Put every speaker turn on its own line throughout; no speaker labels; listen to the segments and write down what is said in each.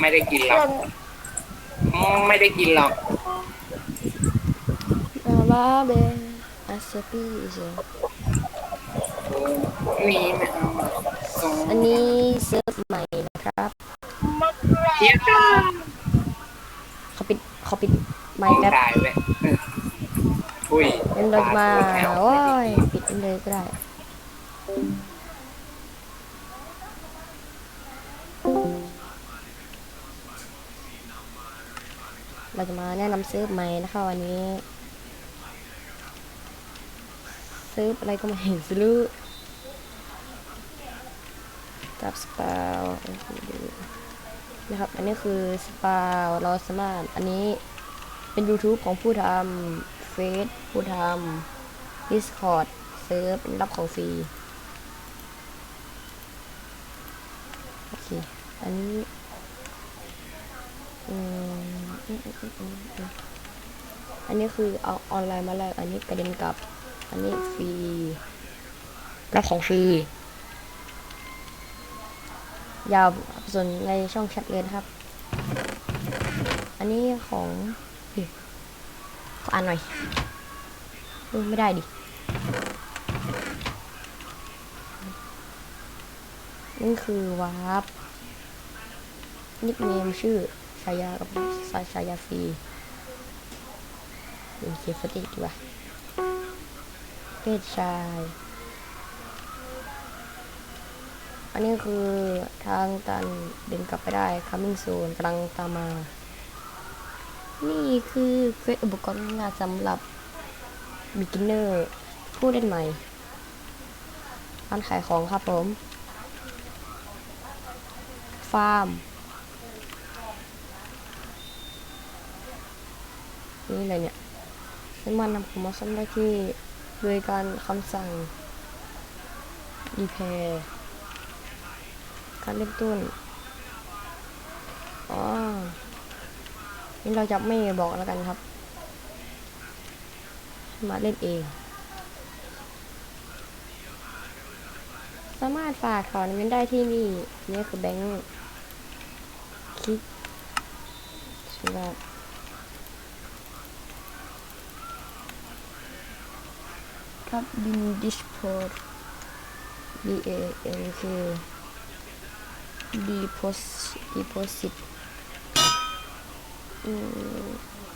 ไม่ได้กินหรอกไม่ได้กินหรอก
อาลาเบอาเซปีเซ
นี่นะส่ง
อันนี้เซิร์ฟใหม่นะครับ
เทียบกัน
เขาปิดเขาปิดไมค์แป๊บ
ได้เว้ยอุ้ย
เล่นรถมาโอ้ยปิดมันเลยก็ได้ เราจะมาแนะนำซิร์ฟใหม่นะคะวันนี้ซิร์ฟอะไรก็ไม่เห็นสิลูกกับสปาวนะครับ อันนี้คือสปาวเราสามารถอันนี้เป็น YouTube ของผู้ทำเฟซผู้ทำ Discord เซิร์ฟเป็นรับของฟรี โอเค อันนี้ อืม อันนี้คือเอาออนไลน์มาแลกอันนี้กระเด็นกลับ อันนี้ฟรีรับของฟรียาวส่วนในช่องแชทเลยครับ อันนี้ของขออ่านหน่อยอไม่ได้ดินี่คือวาร์ปนิกเนมชื่อ ชายากับสายชายาฟรีเป็นเคฟติดีกว่าเพศชาย อันนี้คือทางตันเดินกลับไปได้ coming soon กำลังตามมา นี่คือเควสอุปกรณ์งานสำหรับ beginner ผู้เล่นใหม่ร้านขายของครับผม ฟาร์ม นี่อะไรเนี่ยซึ่งมันนำของมาซ่อมได้ที่โดยการคำสั่ง repair การเริ่มต้น อ๋อ นี่เราจะไม่บอกแล้วกันครับ มาเล่นเอง สามารถฝากถอนเงินได้ที่นี่ นี่คือแบงค์คลิกใช่ไห ครับบินดิสโพด B A N K deposit deposit อืม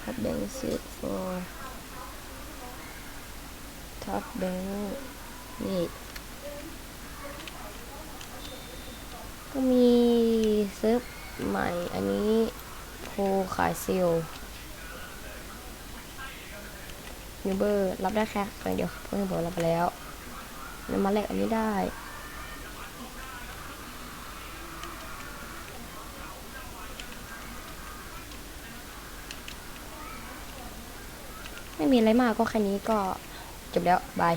ครับแบงค์ set for ท็อปแบงค์นี่ ก็มีเซิร์ฟใหม่อันนี้โพขายเซลล ยูเบอร์รับได้แค่ครั้งเดียวเพื่อนบอกรับไปแล้วนำมาแลกอันนี้ได้ไม่มีอะไรมากก็แค่นี้ก็จบแล้ว บาย